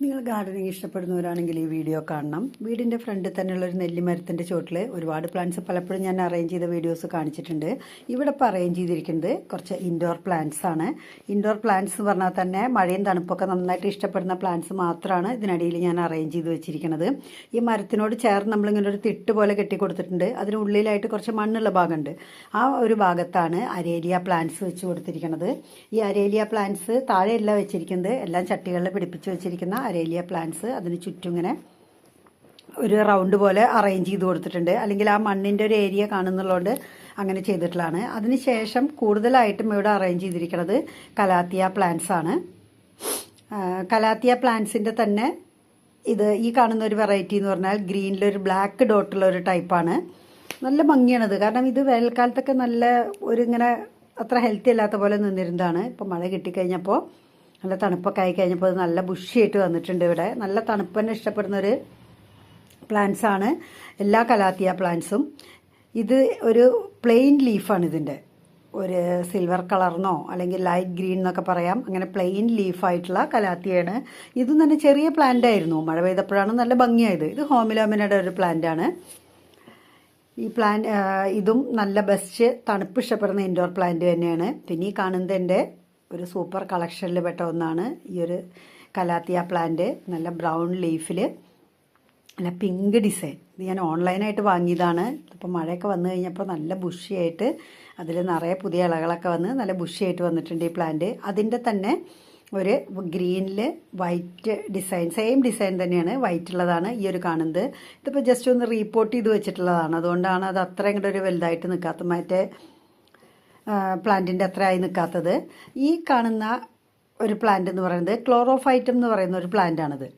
നിങ്ങൾ ഗാർഡനിങ് ഇഷ്ടപ്പെടുന്നവരാണെങ്കിൽ ഈ വീഡിയോ കാണണം. വീടിന്റെ ഫ്രണ്ടിൽ തന്നെയുള്ള ഒരു നെല്ലിമരത്തിന്റെ ചോട്ടിൽ ഒരുപാട് പ്ലാന്റ്സ് പലപ്പോഴും ഞാൻ അറേഞ്ച് ചെയ്ത വീഡിയോസ് കാണിച്ചിട്ടുണ്ട്. ഇവിടെ ഇപ്പോൾ അറേഞ്ച് ചെയ്തിരിക്കുന്നത് കുറച്ച് ഇൻഡോർ പ്ലാന്റ്സ് ആണ്. ഇൻഡോർ പ്ലാന്റ്സ് എന്ന് പറഞ്ഞാൽ തന്നെ മഴയും തണുപ്പൊക്കെ നന്നായിട്ട് ഇഷ്ടപ്പെടുന്ന പ്ലാന്റ്സ് മാത്രമാണ് ഇതിനടിയിൽ ഞാൻ അറേഞ്ച് ചെയ്ത് വെച്ചിരിക്കുന്നത്. ഈ മരത്തിനോട് ചേർന്ന് നമ്മളിങ്ങനെ ഒരു തിട്ട് പോലെ കെട്ടി കൊടുത്തിട്ടുണ്ട്. അതിനുള്ളിലായിട്ട് കുറച്ച് മണ്ണുള്ള ഭാഗമുണ്ട്. ആ ഒരു ഭാഗത്താണ് അരേലിയ പ്ലാന്റ്സ് വെച്ച് കൊടുത്തിരിക്കുന്നത്. ഈ അരേലിയ പ്ലാന്റ്സ് താഴെയല്ല വെച്ചിരിക്കുന്നത്. എല്ലാം ചട്ടികളിൽ പിടിപ്പിച്ച് വെച്ചിരിക്കുന്ന അരേലിയ പ്ലാന്റ്സ് അതിന് ചുറ്റും ഇങ്ങനെ ഒരു റൗണ്ട് പോലെ അറേഞ്ച് ചെയ്ത് കൊടുത്തിട്ടുണ്ട്. അല്ലെങ്കിൽ ആ മണ്ണിന്റെ ഒരു ഏരിയ കാണുന്നുള്ളതുകൊണ്ട് അങ്ങനെ ചെയ്തിട്ടുള്ളതാണ്. അതിനുശേഷം കൂടുതലായിട്ടും ഇവിടെ അറേഞ്ച് ചെയ്തിരിക്കുന്നത് കലാത്തിയ പ്ലാന്റ്സ് ആണ്. കലാത്തിയ പ്ലാന്റ്സിന്റെ തന്നെ ഇത് ഈ കാണുന്ന ഒരു വെറൈറ്റി എന്ന് പറഞ്ഞാൽ ഗ്രീനിലൊരു ബ്ലാക്ക് ഡോട്ടുള്ള ഒരു ടൈപ്പാണ് നല്ല ഭംഗിയാണത് കാരണം ഇത് വേനൽക്കാലത്തൊക്കെ നല്ല ഒരു ഇങ്ങനെ അത്ര ഹെൽത്തി അല്ലാത്ത പോലെ നിന്നിരുന്നതാണ്. ഇപ്പം മഴ കിട്ടിക്കഴിഞ്ഞപ്പോൾ നല്ല തണുപ്പൊക്കെ ആയി കഴിഞ്ഞപ്പോൾ അത് നല്ല ബുഷിയായിട്ട് വന്നിട്ടുണ്ട് ഇവിടെ. നല്ല തണുപ്പ് തന്നെ ഇഷ്ടപ്പെടുന്ന ഒരു പ്ലാന്റ്സ് ആണ്. എല്ലാ കലാത്തിയ പ്ലാന്റ്സും ഇത് ഒരു പ്ലെയിൻ ലീഫാണ് ഇതിന്റെ ഒരു സിൽവർ കളറിനോ അല്ലെങ്കിൽ ലൈറ്റ് ഗ്രീൻ എന്നൊക്കെ പറയാം. അങ്ങനെ പ്ലെയിൻ ലീഫായിട്ടുള്ള കലാത്തിയാണ്. ഇതും തന്നെ ചെറിയ പ്ലാന്റ് ആയിരുന്നു. മഴ പെയ്തപ്പോഴാണ് നല്ല ഭംഗിയായത്. ഇത് ഹോമിലോമിനയുടെ ഒരു ആണ്. ഈ പ്ലാന്റ് ഇതും നല്ല ബെസ്റ്റ് തണുപ്പ് ഇഷ്ടപ്പെടുന്ന ഇൻഡോർ പ്ലാന്റ് തന്നെയാണ്. പിന്നെ ഈ കാണുന്നത് എന്റെ ഒരു സൂപ്പർ കളക്ഷനിൽ പെട്ട ഒന്നാണ് ഈ ഒരു കലാത്തിയ പ്ലാന്റ്. നല്ല ബ്രൗൺ ലീഫിൽ നല്ല പിങ്ക് ഡിസൈൻ. ഇത് ഞാൻ ഓൺലൈനായിട്ട് വാങ്ങിയതാണ്. ഇപ്പോൾ മഴയൊക്കെ വന്നു കഴിഞ്ഞപ്പോൾ നല്ല ബുഷിയായിട്ട് അതിൽ നിറയെ പുതിയ ഇലകളൊക്കെ വന്ന് നല്ല ബുഷിയായിട്ട് വന്നിട്ടുണ്ട് ഈ പ്ലാന്റ്. അതിന്റെ തന്നെ ഒരു ഗ്രീനിൽ വൈറ്റ് ഡിസൈൻ സെയിം ഡിസൈൻ തന്നെയാണ്. വൈറ്റ് ഉള്ളതാണ് ഈ ഒരു കാണുന്നത്. ഇതിപ്പോൾ ജസ്റ്റ് ഒന്ന് റീപ്പോർട്ട് ചെയ്ത് വെച്ചിട്ടുള്ളതാണ്. അതുകൊണ്ടാണ് അത് അത്ര ഇങ്ങോട്ട് ഒരു വലുതായിട്ട് നിൽക്കാത്ത മറ്റേ പ്ലാന്റിന്റെ അത്രയായി നിൽക്കാത്തത് ഈ കാണുന്ന ഒരു പ്ലാന്റ് എന്ന് പറയുന്നത് ക്ലോറോഫൈറ്റം എന്ന് പറയുന്ന ഒരു പ്ലാന്റാണിത്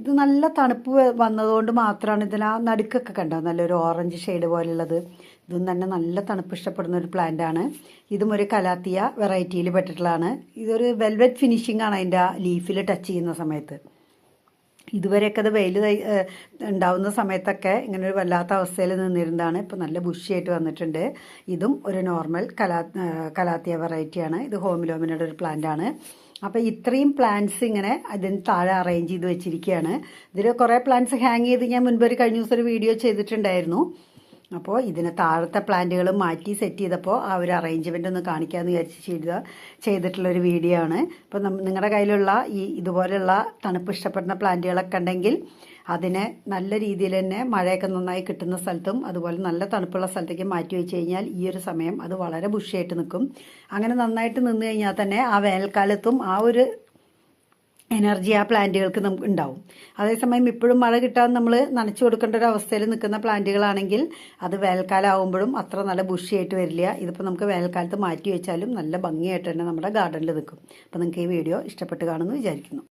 ഇത് നല്ല തണുപ്പ് വന്നതുകൊണ്ട് മാത്രമാണ് ഇതിന് ആ നടുക്കൊക്കെ കണ്ടോ നല്ലൊരു ഓറഞ്ച് ഷെയ്ഡ് പോലുള്ളത്. ഇതും തന്നെ നല്ല തണുപ്പ് ഇഷ്ടപ്പെടുന്ന ഒരു പ്ലാന്റാണ് ഇതും ഒരു കലാത്തിയ വെറൈറ്റിയിൽ പെട്ടിട്ടുള്ളതാണ്. ഇതൊരു വെൽവെറ്റ് ഫിനിഷിംഗ് ആണ് അതിന്റെ ലീഫിൽ ടച്ച് ചെയ്യുന്ന സമയത്ത്. ഇതുവരെയൊക്കെ അത് വെയിൽ ഉണ്ടാവുന്ന സമയത്തൊക്കെ ഇങ്ങനെ ഒരു വല്ലാത്ത അവസ്ഥയിൽ നിന്നിരുന്നതാണ്. ഇപ്പം നല്ല ബുഷിയായിട്ട് വന്നിട്ടുണ്ട്. ഇതും ഒരു നോർമൽ കലാ കലാത്തിയ വെറൈറ്റിയാണ് ഇത് ഹോമിലോമിനയുടെ ഒരു പ്ലാന്റ് ആണ്. അപ്പോൾ ഇത്രയും പ്ലാന്റ്സ് ഇങ്ങനെ അതിന് താഴെ അറേഞ്ച് ചെയ്ത് വെച്ചിരിക്കുകയാണ്. ഇതിൽ കുറേ പ്ലാന്റ്സ് ഹാങ് ചെയ്ത് ഞാൻ മുൻപ് ഒരു കഴിഞ്ഞ ദിവസം ഒരു വീഡിയോ ചെയ്തിട്ടുണ്ടായിരുന്നു. അപ്പോൾ ഇതിന് താഴത്തെ പ്ലാന്റുകൾ മാറ്റി സെറ്റ് ചെയ്തപ്പോൾ ആ ഒരു അറേഞ്ച്മെന്റ് ഒന്ന് കാണിക്കാമെന്ന് വിചാരിച്ച് ചെയ്ത ചെയ്തിട്ടുള്ളൊരു വീഡിയോ ആണ്. അപ്പോൾ നിങ്ങളുടെ കയ്യിലുള്ള ഈ ഇതുപോലെയുള്ള തണുപ്പ് ഇഷ്ടപ്പെടുന്ന പ്ലാന്റുകളൊക്കെ ഉണ്ടെങ്കിൽ അതിനെ നല്ല രീതിയിൽ തന്നെ മഴയൊക്കെ നന്നായി കിട്ടുന്ന സ്ഥലത്തും അതുപോലെ നല്ല തണുപ്പുള്ള സ്ഥലത്തേക്ക് മാറ്റി വെച്ച് കഴിഞ്ഞാൽ ഈ ഒരു സമയം അത് വളരെ ബുഷിയായിട്ട് നിൽക്കും. അങ്ങനെ നന്നായിട്ട് നിന്ന് കഴിഞ്ഞാൽ തന്നെ ആ വേനൽക്കാലത്തും ആ ഒരു എനർജി ആ പ്ലാന്റുകൾക്ക് നമുക്ക് ഉണ്ടാവും. അതേസമയം ഇപ്പോഴും മഴ കിട്ടാൻ നമ്മൾ നനച്ചു കൊടുക്കേണ്ട ഒരു അവസ്ഥയിൽ നിൽക്കുന്ന പ്ലാന്റുകളാണെങ്കിൽ അത് വേനൽക്കാലം ആകുമ്പോഴും അത്ര നല്ല ബുഷിയായിട്ട് വരില്ല. ഇതിപ്പോൾ നമുക്ക് വേനൽക്കാലത്ത് മാറ്റി വെച്ചാലും നല്ല ഭംഗിയായിട്ട് തന്നെ നമ്മുടെ ഗാർഡനിൽ നിൽക്കും. അപ്പോൾ നിങ്ങൾക്ക് ഈ വീഡിയോ ഇഷ്ടപ്പെട്ട് കാണുമെന്ന് വിചാരിക്കുന്നു.